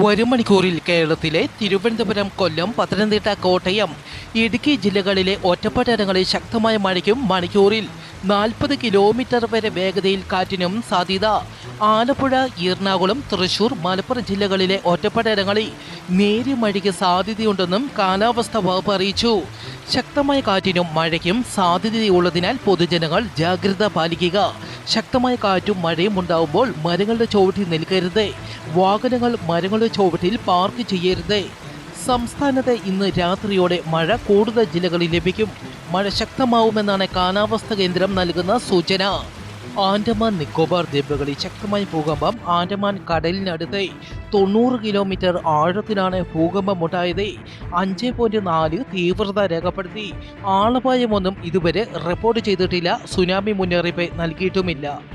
ഒരു മണിക്കൂറിൽ കേരളത്തിലെ തിരുവനന്തപുരം കൊല്ലം പത്തനംതിട്ട കോട്ടയം ഇടുക്കി ജില്ലകളിലെ ഒറ്റപ്പെട്ടിടങ്ങളിൽ ശക്തമായ മഴയ്ക്കും മണിക്കൂറിൽ നാൽപ്പത് കിലോമീറ്റർ വരെ വേഗതയിൽ കാറ്റിനും സാധ്യത. ആലപ്പുഴ എറണാകുളം തൃശൂർ മലപ്പുറം ജില്ലകളിലെ ഒറ്റപ്പെട്ടിടങ്ങളിൽ നേരിയ മഴയ്ക്ക് സാധ്യതയുണ്ടെന്നും കാലാവസ്ഥാ വകുപ്പ് അറിയിച്ചു. ശക്തമായ കാറ്റിനും മഴയ്ക്കും സാധ്യതയുള്ളതിനാൽ പൊതുജനങ്ങൾ ജാഗ്രത പാലിക്കുക. ശക്തമായ കാറ്റും മഴയും ഉണ്ടാവുമ്പോൾ മരങ്ങളുടെ ചുവട്ടിൽ നിൽക്കരുത്. വാഹനങ്ങൾ മരങ്ങളുടെ ചുവട്ടിൽ പാർക്ക് ചെയ്യരുത്. സംസ്ഥാനത്ത് ഇന്ന് രാത്രിയോടെ മഴ കൂടുതൽ ജില്ലകളിൽ ലഭിക്കും. മഴ ശക്തമാവുമെന്നാണ് കാലാവസ്ഥാ കേന്ദ്രം നൽകുന്ന സൂചന. ആൻഡമാൻ നിക്കോബാർ ദ്വീപുകളിൽ ശക്തമായ ഭൂകമ്പം ആൻഡമാൻ കടലിനടുത്ത് തൊണ്ണൂറ് കിലോമീറ്റർ ആഴത്തിലാണ് ഭൂകമ്പം ഉണ്ടായത് അഞ്ച് പോയിന്റ് നാല് തീവ്രത രേഖപ്പെടുത്തി. ആളപായമൊന്നും ഇതുവരെ റിപ്പോർട്ട് ചെയ്തിട്ടില്ല. സുനാമി മുന്നറിയിപ്പ് നൽകിയിട്ടുമില്ല.